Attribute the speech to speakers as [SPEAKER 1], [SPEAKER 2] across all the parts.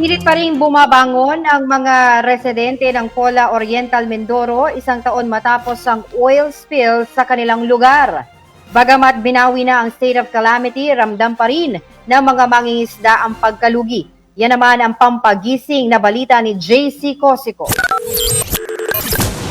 [SPEAKER 1] Pilit pa rin bumabangon ang mga residente ng Pola Oriental Mindoro isang taon matapos ang oil spill sa kanilang lugar. Bagamat binawi na ang state of calamity, ramdam pa rin ng mga mangingisda ang pagkalugi. Yan naman ang pampagising na balita ni JC Cosico.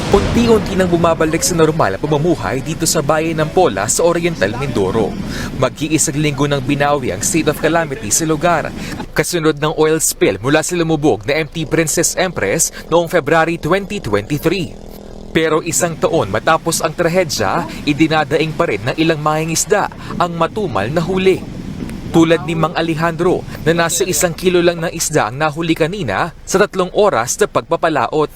[SPEAKER 2] Unti-unti nang bumabalik sa normal ang pamumuhay dito sa bayan ng Pola sa Oriental Mindoro. Mag-iisang linggo nang binawi ang state of calamity sa lugar. Kasunod ng oil spill mula sa lumubog na MT Princess Empress noong February 2023. Pero isang taon matapos ang trahedya, idinadaing pa rin ng ilang mangingisda ang matumal na huli. Tulad ni Mang Alejandro na nasa isang kilo lang ng isda ang nahuli kanina sa tatlong oras na pagpapalaot.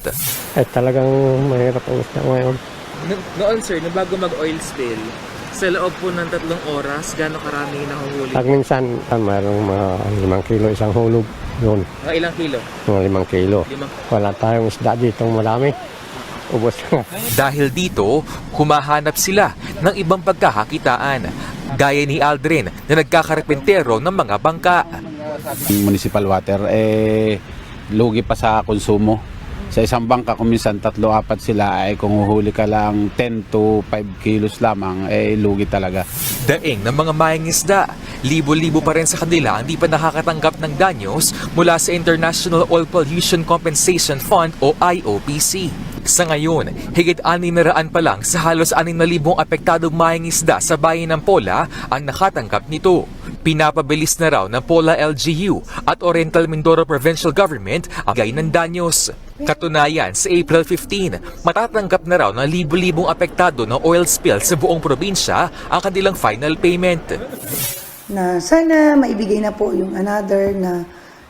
[SPEAKER 3] Ay talagang mahirap ang isda ngayon.
[SPEAKER 4] No- Noon sir, na bago mag-oil spill, sa loob po ng tatlong oras, gano'ng karami yung nahuhuli?
[SPEAKER 3] Pag minsan, ah, mayroong mga limang kilo isang hulog. Yun,
[SPEAKER 4] Mga ilang kilo?
[SPEAKER 3] mga limang kilo.
[SPEAKER 4] Limang.
[SPEAKER 3] Wala tayong isda dito marami. Ubos na.
[SPEAKER 2] Dahil dito, humahanap sila ng ibang pagkakakitaan. Gaya ni Aldrin na nagkakarepentero ng mga bangka.
[SPEAKER 5] municipal water eh lugi pa sa konsumo. Sa isang bangka kung minsan tatlo apat sila ay kung huhuli ka lang 10 to 5 kilos lamang eh lugi talaga.
[SPEAKER 2] Daing ng mga mayangisda. Libo-libo pa rin sa kanila ang di pa nakakatanggap ng danyos mula sa International Oil Pollution Compensation Fund o IOPC. Sa ngayon, higit 600 pa lang sa halos 6,000 apektadong mayangisda sa bayan ng Pola ang nakatanggap nito. Pinapabilis na raw ng Pola LGU at Oriental Mindoro Provincial Government ang gay ng danyos. Katunayan, sa April 15, matatanggap na raw ng libo-libong apektado ng oil spill sa buong probinsya ang kanilang final payment.
[SPEAKER 6] na sana maibigay na po yung another na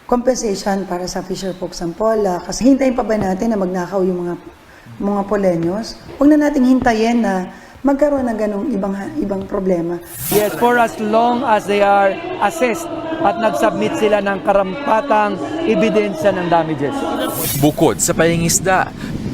[SPEAKER 6] compensation para sa Fisher Folk Sampola. Kasi hintayin pa ba natin na magnakaw yung mga mga polenyos? Huwag na nating hintayin na magkaroon ng ganong ibang ibang problema.
[SPEAKER 7] Yes, for as long as they are assessed at nag-submit sila ng karampatang ebidensya ng damages.
[SPEAKER 2] Bukod sa payangisda,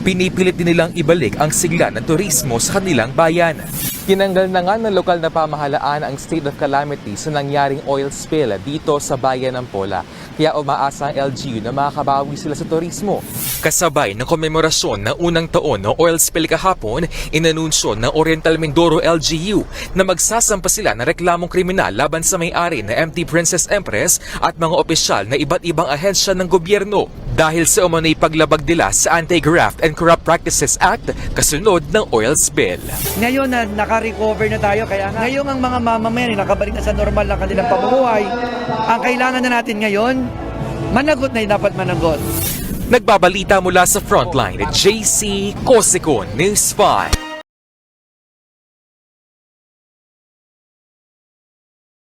[SPEAKER 2] pinipilit din nilang ibalik ang sigla ng turismo sa kanilang bayan. Tinanggal na nga ng lokal na pamahalaan ang state of calamity sa nangyaring oil spill dito sa bayan ng Pola. Kaya umaasa ang LGU na makakabawi sila sa turismo. Kasabay ng komemorasyon ng unang taon ng oil spill kahapon, inanunsyo ng Oriental Mindoro LGU na magsasampa sila ng reklamong kriminal laban sa may-ari na MT Princess Empress at mga opisyal na iba't ibang ahensya ng gobyerno dahil sa umano'y paglabag nila sa Anti-Graft and Corrupt Practices Act kasunod ng oil spill.
[SPEAKER 7] Ngayon na naka-recover na tayo, kaya nga, ngayon ang mga mamamayan ay nakabalik na sa normal na kanilang pamumuhay. Ang kailangan na natin ngayon, managot na dapat managot.
[SPEAKER 2] Nagbabalita mula sa frontline, JC Cosicon News 5.